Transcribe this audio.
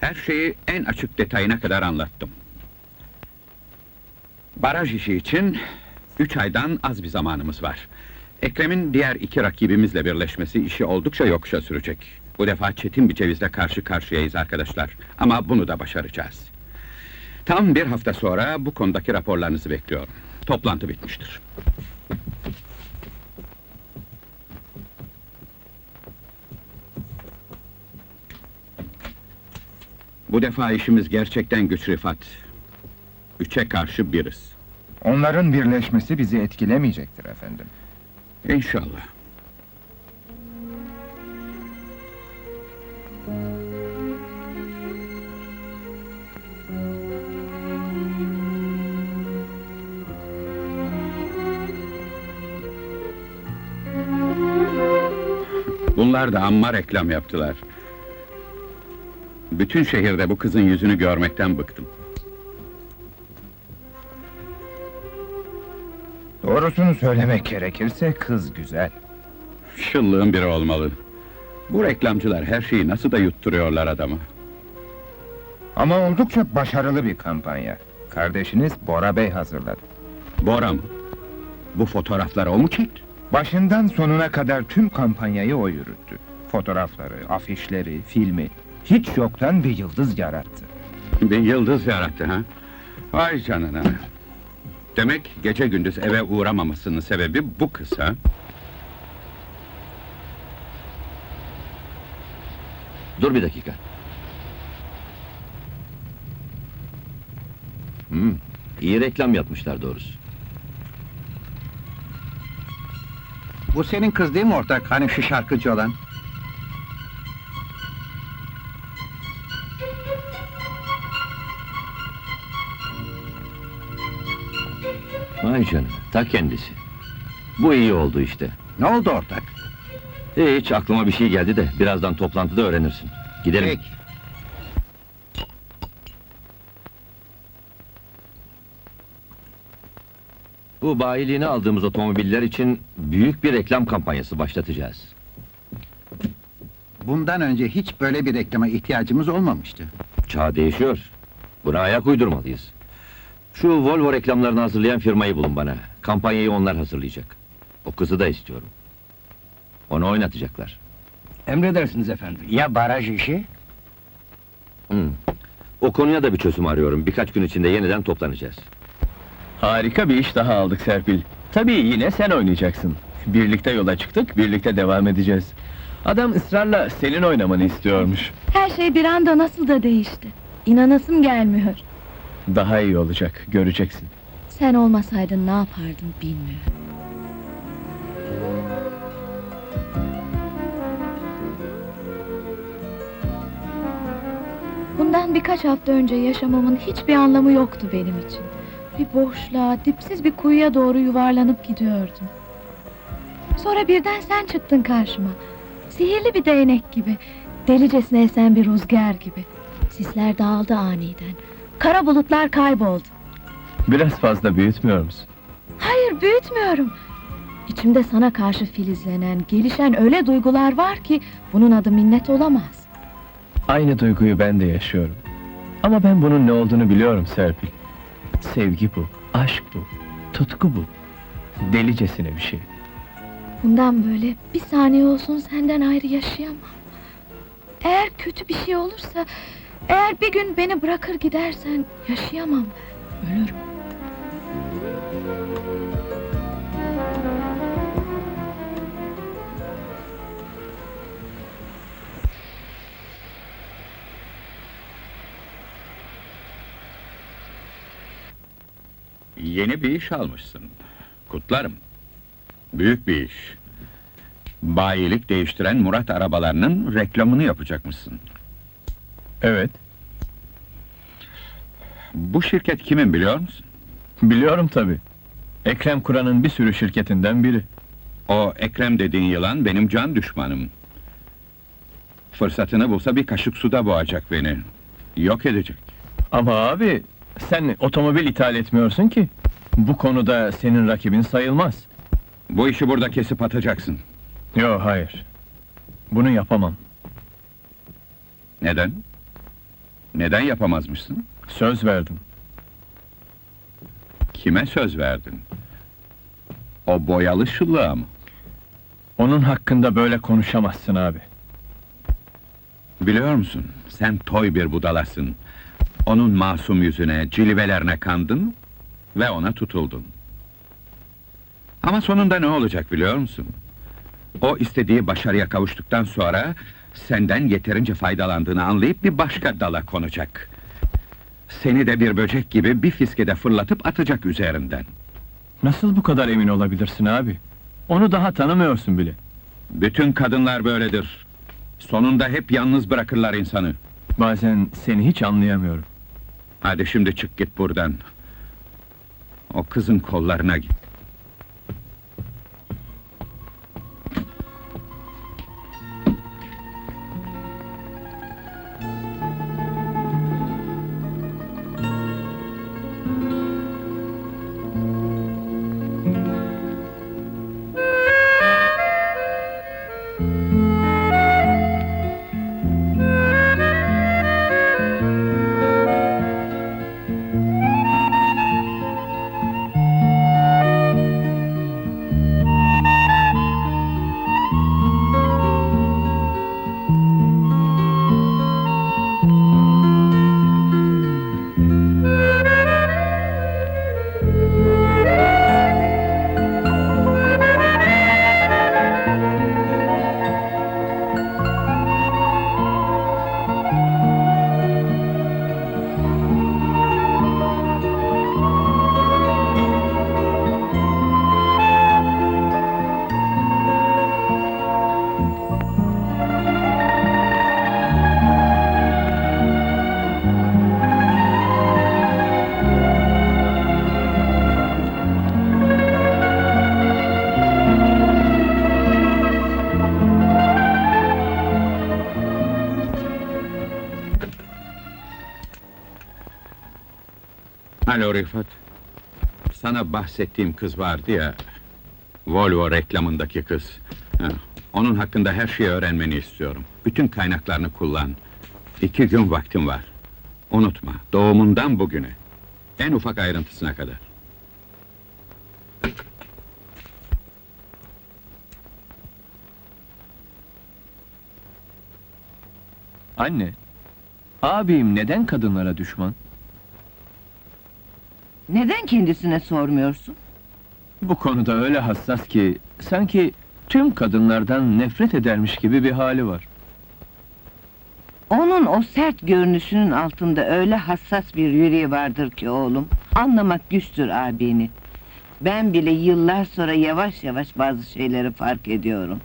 Her şeyi en açık detayına kadar anlattım. Baraj işi için üç aydan az bir zamanımız var. Ekrem'in diğer iki rakibimizle birleşmesi işi oldukça yokuşa sürecek. Bu defa çetin bir cevizle karşı karşıyayız arkadaşlar. Ama bunu da başaracağız. Tam bir hafta sonra bu konudaki raporlarınızı bekliyorum. Toplantı bitmiştir. Bu defa işimiz gerçekten güç Rifat. Üçe karşı biriz. Onların birleşmesi bizi etkilemeyecektir efendim. İnşallah. Bunlar da amma reklam yaptılar. Bütün şehirde bu kızın yüzünü görmekten bıktım. Doğrusunu söylemek gerekirse kız güzel. Şıllığın biri olmalı. Bu reklamcılar her şeyi nasıl da yutturuyorlar adamı. Ama oldukça başarılı bir kampanya. Kardeşiniz Bora Bey hazırladı. Bora mı? Bu fotoğrafları o mu çekti? Başından sonuna kadar tüm kampanyayı o yürüttü. Fotoğrafları, afişleri, filmi. Hiç yoktan bir yıldız yarattı. Bir yıldız yarattı ha? Vay canına. Demek gece gündüz eve uğramamasının sebebi bu kız ha? Dur bir dakika. Hmm, iyi reklam yapmışlar doğrusu. Bu senin kız değil mi ortak? Hani şu şarkıcı olan? Vay canına, ta kendisi. Bu iyi oldu işte. Ne oldu ortak? Hiç aklıma bir şey geldi de birazdan toplantıda öğrenirsin. Gidelim. Peki. Bu bayiliğini aldığımız otomobiller için büyük bir reklam kampanyası başlatacağız. Bundan önce hiç böyle bir reklama ihtiyacımız olmamıştı. Çağ değişiyor. Buna ayak uydurmalıyız. Şu Volvo reklamlarını hazırlayan firmayı bulun bana. Kampanyayı onlar hazırlayacak. O kızı da istiyorum. Onu oynatacaklar. Emredersiniz efendim. Ya baraj işi? Hmm. O konuya da bir çözüm arıyorum. Birkaç gün içinde yeniden toplanacağız. Harika bir iş daha aldık Serpil. Tabii yine sen oynayacaksın. Birlikte yola çıktık, birlikte devam edeceğiz. Adam ısrarla senin oynamanı istiyormuş. Her şey bir anda nasıl da değişti. İnanasım gelmiyor. Daha iyi olacak, göreceksin. Sen olmasaydın ne yapardım bilmiyorum. Bundan birkaç hafta önce yaşamamın hiçbir anlamı yoktu benim için. Bir boşluğa, dipsiz bir kuyuya doğru yuvarlanıp gidiyordum. Sonra birden sen çıktın karşıma. Sihirli bir değnek gibi, delicesine esen bir rüzgar gibi. Sisler dağıldı aniden. Kara bulutlar kayboldu. Biraz fazla büyütmüyor musun? Hayır büyütmüyorum. İçimde sana karşı filizlenen, gelişen öyle duygular var ki bunun adı minnet olamaz. Aynı duyguyu ben de yaşıyorum. Ama ben bunun ne olduğunu biliyorum Serpil. Sevgi bu, aşk bu, tutku bu. Delicesine bir şey. Bundan böyle bir saniye olsun senden ayrı yaşayamam. Eğer kötü bir şey olursa, eğer bir gün beni bırakır gidersen yaşayamam ben, ölürüm. Yeni bir iş almışsın. Kutlarım. Büyük bir iş. Bayilik değiştiren Murat arabalarının reklamını yapacakmışsın. Evet, Bu şirket kimin biliyor musun? biliyorum tabii. Ekrem Kur'an'ın bir sürü şirketinden biri. O Ekrem dediğin yılan benim can düşmanım. Fırsatını bulsa bir kaşık suda boğacak beni. Yok edecek. Ama abi, sen otomobil ithal etmiyorsun ki. Bu konuda senin rakibin sayılmaz. Bu işi burada kesip atacaksın. Yo hayır. Bunu yapamam. Neden? Neden yapamazmışsın? Söz verdim. Kime söz verdin? O boyalı şıllığa mı? Onun hakkında böyle konuşamazsın abi. Biliyor musun, sen toy bir budalasın. Onun masum yüzüne, cilvelerine kandın ve ona tutuldun. Ama sonunda ne olacak biliyor musun? O istediği başarıya kavuştuktan sonra senden yeterince faydalandığını anlayıp bir başka dala konacak. Seni de bir böcek gibi bir fiskede fırlatıp atacak üzerinden. Nasıl bu kadar emin olabilirsin abi? Onu daha tanımıyorsun bile. Bütün kadınlar böyledir. Sonunda hep yalnız bırakırlar insanı. Bazen seni hiç anlayamıyorum. Hadi şimdi çık git buradan. O kızın kollarına git. Alo Rifat. Sana bahsettiğim kız vardı ya... Volvo reklamındaki kız. Onun hakkında her şeyi öğrenmeni istiyorum. Bütün kaynaklarını kullan. İki gün vaktim var. Unutma, doğumundan bugüne. En ufak ayrıntısına kadar. Anne, abim neden kadınlara düşman? Neden kendisine sormuyorsun? Bu konuda öyle hassas ki sanki tüm kadınlardan nefret edermiş gibi bir hali var. Onun o sert görünüşünün altında öyle hassas bir yüreği vardır ki oğlum. Anlamak güçtür abini. Ben bile yıllar sonra yavaş yavaş bazı şeyleri fark ediyorum.